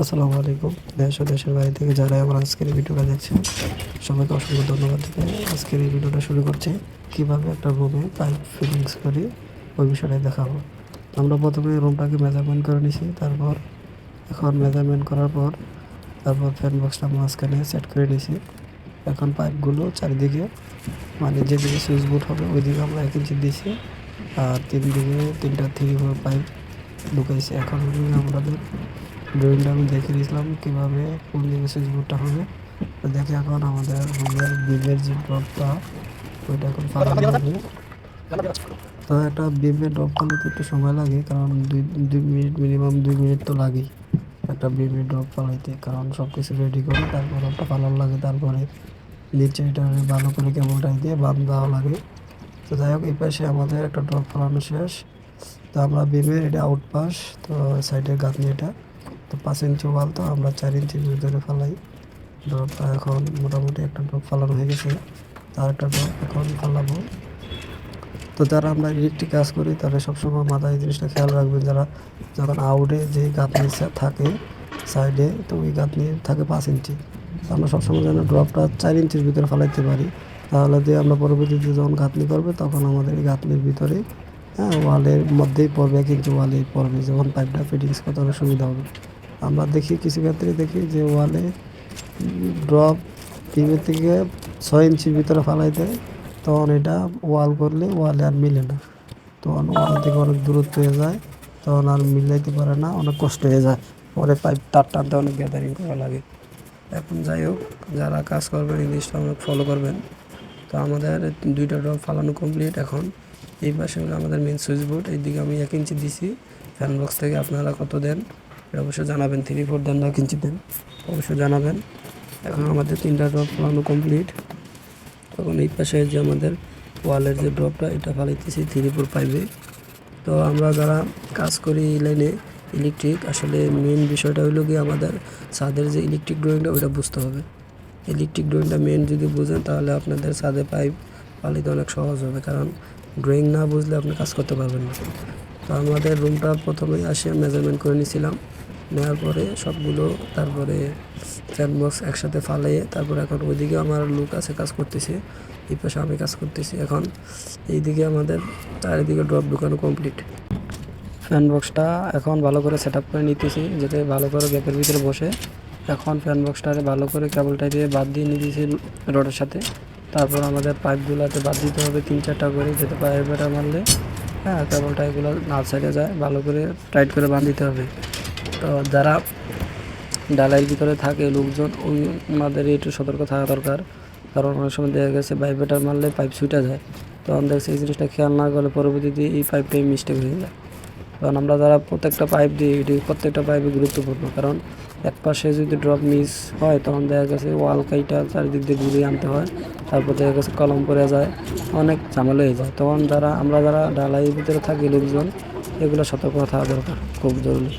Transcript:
আসসালামু আলাইকুম। দেশ ও দেশের বাইরে থেকে যারা আমার আজকের ভিডিওটা দেখছেন, সবাইকে অসংখ্য ধন্যবাদ দিতে আজকের এই ভিডিওটা শুরু করছি কীভাবে একটা রুমে পাইপ ফিটিংস করি ওই বিষয়টাই দেখাবো। আমরা প্রথমে রুমটাকে মেজারমেন্ট করে নিছি, তারপর এখন মেজারমেন্ট করার পর তারপর ফ্যান বক্সটা মাঝখানে সেট করে নিছি। এখন পাইপগুলো চারিদিকে মানে যেদিকে সুইচ বোর্ড হবে ওইদিকে আমরা এক ইঞ্চি দিয়েছি আর তিন দিকে তিনটা থ্রি ফোর পাইপ ঢুকাইছি। এখন আমাদের ড্রয়িংটা আমি দেখে দিয়েছিলাম কীভাবে কোন সুইচ বোর্ডটা হবে। তো দেখে এখন আমাদের রুমের বিমের যে ড্রপটা, ওইটা এখন ফালানো হবে তো একটা বিমের ড্রপ ফালাতে একটু সময় লাগে, কারণ দুই দুই মিনিট মিনিমাম দুই মিনিট তো লাগেই। একটা বিমের ড্রপ ফালাইতে কারণ সব কিছু রেডি করে তারপর একটা ফালানো লাগে, তারপরে নিচে এটা ভালো করে কেবলটাই দিয়ে বাঁধ দেওয়া লাগে। তো যাই হোক, এই পাশে আমাদের একটা ড্রপ ফালানো শেষ। তো আমরা বিমের এটা আউট পাস, তো সাইডের গাঁথনি এটা। তো পাঁচ ইঞ্চি ওয়াল তো আমরা চার ইঞ্চির ভিতরে ফালাই। ড্রপটা এখন মোটামুটি একটা ড্রপ ফালানো হয়ে গেছে। তার একটা ড্রপ এখন ফালাবো। তো যারা আমরা ইলেকট্রিক কাজ করি তারা সবসময় মাথায় এই জিনিসটা খেয়াল রাখবেন, যারা যখন আউটে যে গাঁথনি থাকে সাইডে তো ওই গাঁথনি থাকে পাঁচ ইঞ্চি। আমরা সবসময় যেন ড্রপটা চার ইঞ্চির ভিতরে ফালাইতে পারি। তাহলে দিয়ে আমরা পরবর্তীতে যখন গাঁথনি করবে, তখন আমাদের এই গাঁথনির ভিতরে হ্যাঁ ওয়ালের মধ্যেই পড়বে ইঞ্চি ওয়ালেই পড়বে। যখন পাইপটা ফিটিংস করতে হবে সুবিধা হবে। আমরা দেখি কিছু ক্ষেত্রে দেখি যে ওয়ালে ড্রপ টিমের থেকে ছয় ইঞ্চির ভিতরে ফালাই দেয়, তখন এটা ওয়াল করলে ওয়ালে আর মিলে না। তখন ওয়াল থেকে অনেক দূরত্ব হয়ে যায়, তখন আর মিলাইতে পারে না, অনেক কষ্ট হয়ে যায়। পরে পাইপ তার টানতে অনেক গ্যাদারিং করা লাগে। এখন যাই হোক, যারা কাজ করবেন জিনিসটা অনেক ফলো করবেন। তো আমাদের দুইটা ড্রপ ফালানো কমপ্লিট এখন। এই পাশে আমাদের মেন সুইচ বোর্ড এইদিকে আমি এক ইঞ্চি দিছি। ফ্যান বক্স থেকে আপনারা কত দেন? অবশ্যই জানাবেন থ্রি ফোর দেন না, কিঞ্চিত দেন। অবশ্যই জানাবেন। এখন আমাদের তিনটা ড্রপ ফালানো কমপ্লিট তখন এই পাশে যে আমাদের ওয়ালের যে ড্রপটা এটা ফালাইতেছি থ্রি ফোর ফাইভে তো আমরা যারা কাজ করি লাইনে ইলেকট্রিক আসলে মেন বিষয়টা হলো গিয়ে আমাদের ছাদের যে ইলেকট্রিক ড্রয়িংটা ওইটা বুঝতে হবে। ইলেকট্রিক ড্রয়িংটা মেন যদি বুঝেন, তাহলে আপনাদের ছাদে পাইপ পালিতে অনেক সহজ হবে। কারণ ড্রয়িং না বুঝলে আপনি কাজ করতে পারবেন না। তো আমাদের রুমটা প্রথমেই আসে মেজারমেন্ট করে নিয়েছিলাম নেওয়ার পরে সবগুলো, তারপরে বক্স একসাথে ফালিয়ে তারপরে এখন ওইদিকে আমার লুক আছে, কাজ করতেছে। এই পাশে আমি কাজ করতেছি এখন। এইদিকে আমাদের চারিদিকে ড্রপ ঢুকানো কমপ্লিট ফ্যান বক্সটা এখন ভালো করে সেট করে নিতেছি, যাতে ভালো করে গ্যাপের ভিতরে বসে। এখন ফ্যান বক্সটারে ভালো করে কেবলটা দিয়ে বাদ দিয়ে নিতেছি রডের সাথে। তারপর আমাদের পাইপগুলোতে বাদ দিতে হবে তিন চারটা করে, যাতে পাইপটা মারলে হ্যাঁ কেবলটা এগুলো না সাইডে যায়, ভালো করে টাইট করে বাঁধ দিতে হবে। তো যারা ডালাইয়ের ভিতরে থাকে লোকজন, ওই ওনাদের একটু সতর্ক থাকা দরকার। কারণ অনেক সময় দেখা গেছে পাইপেটার মারলে পাইপ ছুটে যায়। তখন দেখছে এই জিনিসটা খেয়াল না করলে পরবর্তীতে এই পাইপটাই মিস্টেক হয়ে যায়। কারণ আমরা যারা প্রত্যেকটা পাইপ দিই এটি প্রত্যেকটা পাইপে গুরুত্বপূর্ণ, কারণ এক পাশে যদি ড্রপ মিস হয়, তখন দেখা গেছে ওয়াল কাইটা চারিদিক দিয়ে ঘুরিয়ে আনতে হয়, তারপর দেখা গেছে কলম পরে যায়, অনেক ঝামেলা হয়ে যায়। তখন যারা, আমরা যারা ডালাইয়ের ভিতরে থাকি লোকজন, এগুলো সতর্ক থাকা দরকার, খুব জরুরি।